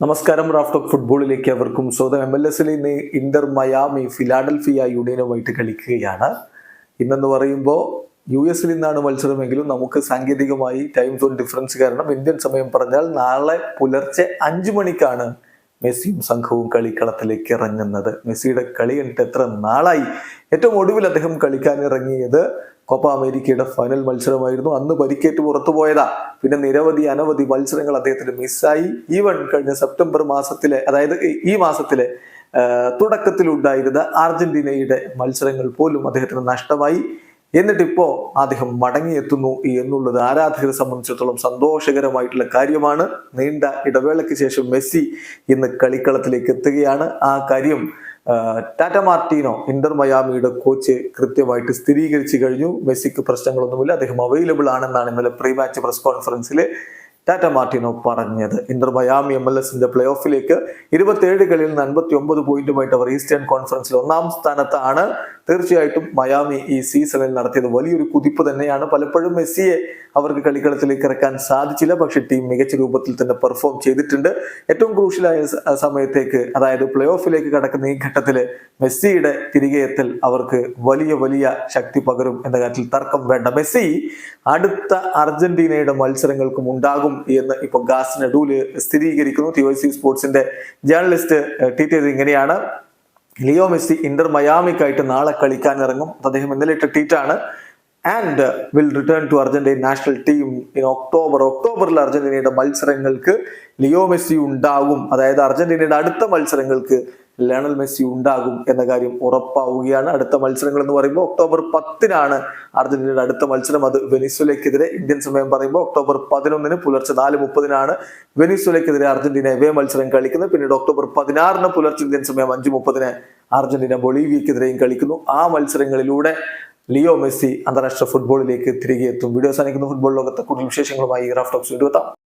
നമസ്കാരം Raf talk ഫുട്ബോളിലേക്ക് അവർക്കും സ്വന്തം എം എൽ എസിൽ ഇന്ന് ഇന്റർ മയാമി ഫിലാഡൽഫിയ യൂണിയനുമായിട്ട് കളിക്കുകയാണ്. ഇന്നെന്ന് പറയുമ്പോൾ യു എസിൽ നിന്നാണ് മത്സരമെങ്കിലും നമുക്ക് സാങ്കേതികമായി ടൈം സോൺ ഡിഫറൻസ് കാരണം ഇന്ത്യൻ സമയം പറഞ്ഞാൽ നാളെ പുലർച്ചെ അഞ്ചു മണിക്കാണ് മെസ്സിയും സംഘവും കളിക്കളത്തിലേക്ക് ഇറങ്ങുന്നത്. മെസ്സിയുടെ കളി കണ്ടിട്ട് എത്ര നാളായി? ഏറ്റവും ഒടുവിൽ അദ്ദേഹം കളിക്കാൻ ഇറങ്ങിയത് കോപ്പ അമേരിക്കയുടെ ഫൈനൽ മത്സരമായിരുന്നു. അന്ന് പരിക്കേറ്റ് പുറത്തു പോയതാ. പിന്നെ നിരവധി അനവധി മത്സരങ്ങൾ അദ്ദേഹത്തിന് മിസ്സായി ഈവൺ കഴിഞ്ഞ സെപ്റ്റംബർ മാസത്തിലെ അതായത് ഈ- മാസത്തിലെ തുടക്കത്തിലുണ്ടായിരുന്ന അർജന്റീനയുടെ മത്സരങ്ങൾ പോലും അദ്ദേഹത്തിന് നഷ്ടമായി. എന്നിട്ടിപ്പോ അദ്ദേഹം മടങ്ങിയെത്തുന്നു എന്നുള്ളത് ആരാധകരെ സംബന്ധിച്ചിടത്തോളം സന്തോഷകരമായിട്ടുള്ള കാര്യമാണ്. നീണ്ട ഇടവേളയ്ക്ക് ശേഷം മെസ്സി ഇന്ന് കളിക്കളത്തിലേക്ക് എത്തുകയാണ്. ആ കാര്യം ടാറ്റ മാർട്ടിനോ ഇന്റർ മയാമിയുടെ കോച്ച് കൃത്യമായിട്ട് സ്ഥിരീകരിച്ചു കഴിഞ്ഞു. മെസ്സിക്ക് പ്രശ്നങ്ങളൊന്നുമില്ല. അദ്ദേഹം അവൈലബിൾ ആണെന്നാണ് ഇന്നലെ പ്രീ മാച്ച് പ്രസ് കോൺഫറൻസിൽ ടാറ്റ മാർട്ടിനോ പറഞ്ഞത്. ഇന്റർ മയാമി എം എൽ എസിന്റെ പ്ലേ ഓഫിലേക്ക് ഇരുപത്തിയേഴ് കളിയിൽ നിന്ന് അൻപത്തി ഒമ്പത് പോയിന്റുമായിട്ട് അവർ ഈസ്റ്റേൺ കോൺഫറൻസിൽ ഒന്നാം സ്ഥാനത്താണ്. തീർച്ചയായിട്ടും മയാമി ഈ സീസണിൽ നടത്തിയത് വലിയൊരു കുതിപ്പ് തന്നെയാണ്. പലപ്പോഴും മെസ്സിയെ അവർക്ക് കളിക്കളത്തിലേക്ക് ഇറക്കാൻ സാധിച്ചില്ല. പക്ഷേ ടീം മികച്ച രൂപത്തിൽ തന്നെ പെർഫോം ചെയ്തിട്ടുണ്ട്. ഏറ്റവും ക്രൂഷ്യലായ സമയത്തേക്ക് അതായത് പ്ലേ ഓഫിലേക്ക് കടക്കുന്ന ഈ ഘട്ടത്തിൽ മെസ്സിയുടെ തിരികെയത്തൽ അവർക്ക് വലിയ വലിയ ശക്തി പകരും എന്ന കാര്യത്തിൽ തർക്കം വേണ്ട. മെസ്സി അടുത്ത അർജന്റീനയുടെ മത്സരങ്ങൾക്കും ഉണ്ടാകും എന്ന് ഇപ്പൊ ഗാസ് നെഡൂൽ സ്ഥിരീകരിക്കുന്നു. ടി വൈ സി സ്പോർട്സിന്റെ ജേർണലിസ്റ്റ് ടി ടി ഇങ്ങനെയാണ്? ലിയോ മെസ്സി ഇന്റർ മയാമിക്കായിട്ട് നാളെ കളിക്കാൻ ഇറങ്ങും അദ്ദേഹം ഇന്നലെ ഇട്ട ട്വീറ്റാണ്. And will return to Argentine national team in October ഒക്ടോബറിൽ അർജന്റീനയുടെ മത്സരങ്ങൾക്ക് ലിയോ മെസ്സി ഉണ്ടാകും. അതായത് അർജന്റീനയുടെ അടുത്ത മത്സരങ്ങൾക്ക് ലയണൽ മെസ്സി ഉണ്ടാകും എന്ന കാര്യം ഉറപ്പാവുകയാണ്. അടുത്ത മത്സരങ്ങൾ എന്ന് പറയുമ്പോൾ ഒക്ടോബർ പത്തിനാണ് അർജന്റീനയുടെ അടുത്ത മത്സരം. അത് വെനിസ്വലയ്ക്കെതിരെ ഇന്ത്യൻ സമയം പറയുമ്പോൾ ഒക്ടോബർ പതിനൊന്നിന് പുലർച്ചെ നാല് മുപ്പതിനാണ് വെനിസ്വലയ്ക്കെതിരെ അർജന്റീന എവേ മത്സരം കളിക്കുന്നത്. പിന്നീട് ഒക്ടോബർ പതിനാറിന് പുലർച്ചെ ഇന്ത്യൻ സമയം അഞ്ച് മുപ്പതിന് അർജന്റീന ബൊളീവിയക്കെതിരെയും കളിക്കുന്നു. ആ മത്സരങ്ങളിലൂടെ ലിയോ മെസ്സി അന്താരാഷ്ട്ര ഫുട്ബോളിലേക്ക് തിരികെ എത്തും വീഡിയോ സാധിക്കുന്ന ഫുട്ബോൾ ലോകത്തെ കൂടുതൽ വിശേഷങ്ങളുമായി റാഫ്റ്റോക്സ് വീഡിയോ എത്താം